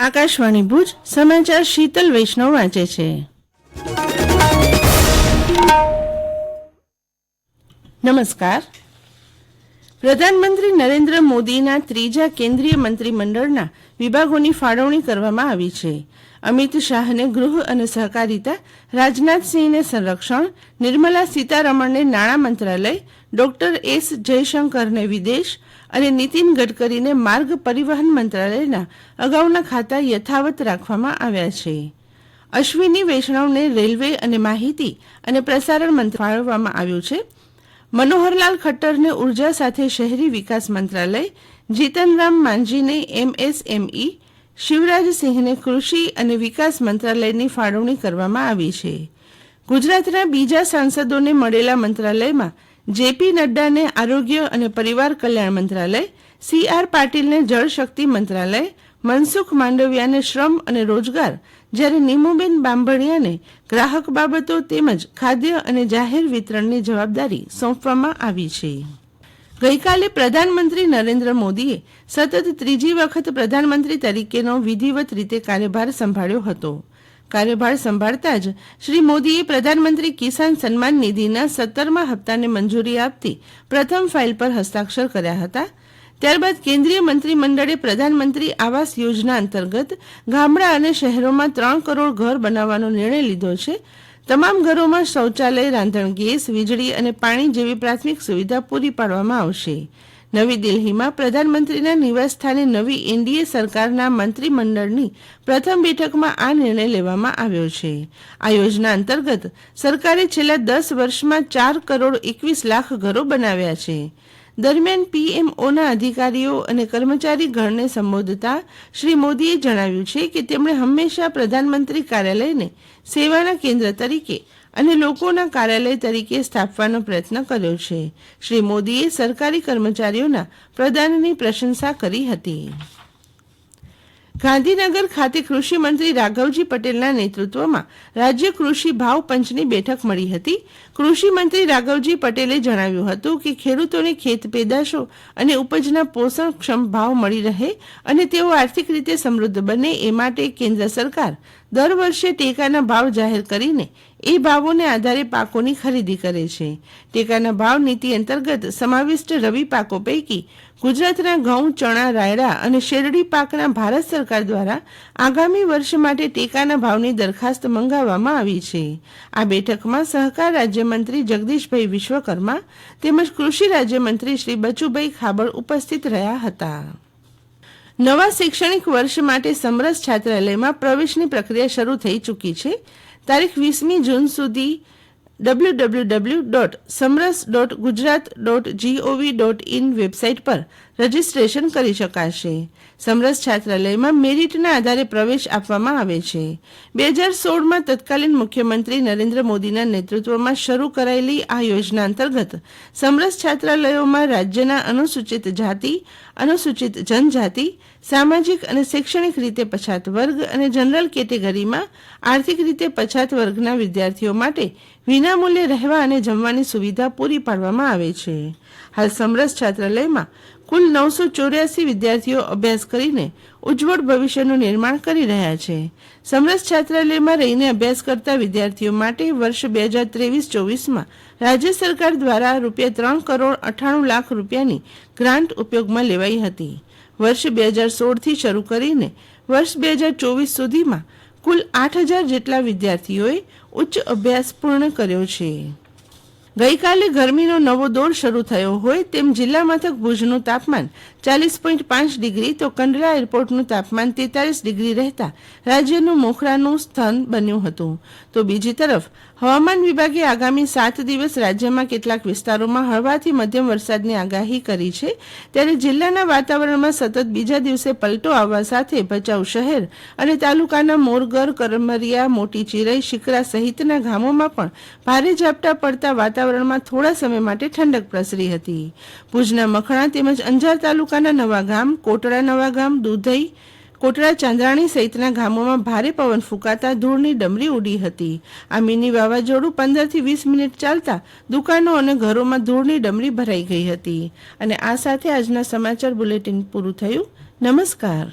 આકાશવાણી ભુજ સમાચાર શીતલ વૈષ્ણવ વાંચે છે. નમસ્કાર. પ્રધાનમંત્રી નરેન્દ્ર મોદીના ત્રીજા કેન્દ્રીય મંત્રીમંડળના વિભાગોની ફાળવણી કરવામાં આવી છે. અમિત શાહને ગૃહ અને સહકારિતા, રાજનાથસિંહને સંરક્ષણ, નિર્મલા સીતારમણને નાણાં મંત્રાલય, ડોક્ટર એસ જયશંકરને વિદેશ અને નીતિન ગડકરીને માર્ગ પરિવહન મંત્રાલયના અગાઉના ખાતા યથાવત રાખવામાં આવ્યા છે. અશ્વિની વૈષ્ણવને રેલવે અને માહિતી અને પ્રસારણ મંત્રી ફાળવવામાં આવ્યું છે. મનોહરલાલ ખટ્ટરને ઊર્જા સાથે શહેરી વિકાસ મંત્રાલય, જીતનરામ માંઝીને એમએસએમઈ શિવરાજસિંહને કૃષિ અને વિકાસ મંત્રાલયની ફાળવણી કરવામાં આવી છે. ગુજરાતના બીજા સાંસદોને મળેલા મંત્રાલયમાં જેપી નડ્ડાને આરોગ્ય અને પરિવાર કલ્યાણ મંત્રાલય, સી આર પાટીલને જળશક્તિ મંત્રાલય, મનસુખ માંડવિયાને શ્રમ અને રોજગાર, જ્યારે નીમુબેન બાંભણિયાને ગ્રાહક બાબતો તેમજ ખાદ્ય અને જાહેર વિતરણની જવાબદારી સોંપવામાં આવી છે. ગઈકાલે પ્રધાનમંત્રી નરેન્દ્ર મોદીએ સતત ત્રીજી વખત પ્રધાનમંત્રી તરીકેનો વિધિવત રીતે કાર્યભાર સંભાળ્યો હતો. કાર્યભાર સંભાળતા જ શ્રી મોદીએ પ્રધાનમંત્રી કિસાન સન્માન નિધિના સત્તરમા હપ્તાને મંજૂરી આપતી પ્રથમ ફાઇલ પર હસ્તાક્ષર કર્યા હતા. ત્યારબાદ કેન્દ્રીય મંત્રીમંડળે પ્રધાનમંત્રી આવાસ યોજના અંતર્ગત ગામડા અને શહેરોમાં ત્રણ કરોડ ઘર બનાવવાનો નિર્ણય લીધો છે. તમામ ઘરોમાં શૌચાલય, રાંધણ ગેસ, વીજળી અને પાણી જેવી પ્રાથમિક સુવિધા પૂરી પાડવામાં આવશે. નવી દિલ્હીમાં પ્રધાનમંત્રીના નિવાસસ્થાને નવી એનડીએ સરકારના મંત્રીમંડળની પ્રથમ બેઠકમાં આ નિર્ણય લેવામાં આવ્યો છે. આ યોજના અંતર્ગત સરકારે છેલ્લા દસ વર્ષમાં ચાર કરોડ એકવીસ લાખ ઘરો બનાવ્યા છે. દરમિયાન પીએમઓના અધિકારીઓ અને કર્મચારી ગણને સંબોધતા શ્રી મોદીએ જણાવ્યું છે કે તેમણે હંમેશા પ્રધાનમંત્રી કાર્યાલયને સેવાના કેન્દ્ર તરીકે અને લોકોના કાર્યાલય તરીકે સ્થાપવાનો પ્રયત્ન કર્યો છે. શ્રી મોદીએ સરકારી કર્મચારીઓના પ્રદાનની પ્રશંસા કરી હતી. ગાંધીનગર ખાતે કૃષિ મંત્રી રાઘવજી પટેલના નેતૃત્વમાં રાજ્ય કૃષિ ભાવ પંચની બેઠક મળી હતી. કૃષિ મંત્રી રાઘવજી પટેલે જણાવ્યું હતું કે ખેડૂતોને ખેત પેદાશો અને ઉપજના પોષણક્ષમ ભાવ મળી રહે અને તેઓ આર્થિક રીતે સમૃદ્ધ બને એ માટે કેન્દ્ર સરકાર દર વર્ષે ટેકાના ભાવ જાહેર કરીને એ ભાવોને આધારે પાકોની ખરીદી કરે છે. ટેકાના ભાવ નીતિ અંતર્ગત સમાવિષ્ટ રવિ પાકો પૈકી ગુજરાતના ઘઉં, ચણા, રાયડા અને શેરડી પાકના ભારત સરકાર દ્વારા આગામી વર્ષ માટે ટેકાના ભાવની દરખાસ્ત મંગાવવામાં આવી છે. આ બેઠકમાં સહકાર રાજ્યમંત્રી જગદીશભાઈ વિશ્વકર્મા તેમજ કૃષિ રાજ્યમંત્રી શ્રી બચુભાઈ ખાબડ ઉપસ્થિત રહ્યા હતા. નવા શૈક્ષણિક વર્ષ માટે સમરસ છાત્રાલયમાં પ્રવેશની પ્રક્રિયા શરૂ થઈ ચૂકી છે. તારીખ વીસમી જૂન સુધી W W W dot Samaras dot Gujarat dot G O V dot in website પર રજીસ્ટ્રેશન કરી શકાશે. સમરસ છાત્રાલયમાં મેરિટના આધારે પ્રવેશ આપવામાં આવે છે. બે હજાર સોળમાં તત્કાલીન મુખ્યમંત્રી નરેન્દ્ર મોદીના નેતૃત્વમાં શરૂ કરાયેલી આ યોજના અંતર્ગત સમરસ છાત્રાલયોમાં રાજ્યના અનુસૂચિત જાતિ, અનુસૂચિત જનજાતિ, સામાજિક અને શૈક્ષણિક રીતે પછાત વર્ગ અને જનરલ કેટેગરીમાં આર્થિક રીતે પછાત વર્ગના વિદ્યાર્થીઓ માટે વિનામૂલ્યે રહેવા અને જમવાની સુવિધા પૂરી પાડવામાં આવે છે. હાલ સમરસ છાત્રાલયમાં કુલ નવસો ચોર્યાસી વિદ્યાર્થીઓ અભ્યાસ કરીને ઉજ્જવળ ભવિષ્યનું નિર્માણ કરી રહ્યા છે. સમરસ છાત્રાલયમાં રહીને અભ્યાસ કરતા વિદ્યાર્થીઓ માટે વર્ષ બે હજાર ત્રેવીસ ચોવીસમાં રાજ્ય સરકાર દ્વારા રૂપિયા ત્રણ કરોડ અઠ્ઠાણું લાખ રૂપિયાની ગ્રાન્ટ ઉપયોગમાં લેવાઈ હતી. વર્ષ બે હજાર સોળથી શરૂ કરીને વર્ષ બે હજાર ચોવીસ સુધીમાં કુલ આઠ હજાર જેટલા વિદ્યાર્થીઓએ ઉચ્ચ અભ્યાસ પૂર્ણ કર્યો છે. ગઈકાલે ગરમીનો નવો દોર શરૂ થયો હોય તેમ જિલ્લા મથક ભુજનું તાપમાન ચાલીસ પોઈન્ટ પાંચ ડિગ્રી તો કંડલા એરપોર્ટનું તાપમાન તેતાલીસ ડિગ્રી રહેતા રાજ્યનું મોખરાનું સ્થાન બન્યું હતું. તો બીજી તરફ, હવામાન વિભાગે આગામી સાત દિવસ રાજ્યમાં કેટલાક વિસ્તારોમાં હળવાથી મધ્યમ વરસાદની આગાહી કરી છે. ત્યારે જિલ્લાના વાતાવરણમાં સતત બીજા દિવસે પલટો આવવા સાથે ભચાઉ શહેર અને તાલુકાના મોરગર, કરમરિયા, મોટી ચિરાઈ, શિકરા સહિતના ગામોમાં પણ ભારે ઝાપટા પડતા વાતાવરણમાં થોડા સમય માટે ઠંડક પ્રસરી હતી. ભુજના મખણા તેમજ અંજાર તાલુકાના નવા ગામ, કોટડા નવા ગામ, દુધઈ, કોટડા ચાંદ્રાણી સહિતના ગામોમાં ભારે પવન ફૂંકાતા ધૂળની ડમરી ઉડી હતી. આ મિની વાવાઝોડું પંદરથી વીસ મિનિટ ચાલતા દુકાનો અને ઘરોમાં ધૂળની ડમરી ભરાઈ ગઈ હતી. અને આ સાથે આજના સમાચાર બુલેટિન પૂરું થયું. નમસ્કાર.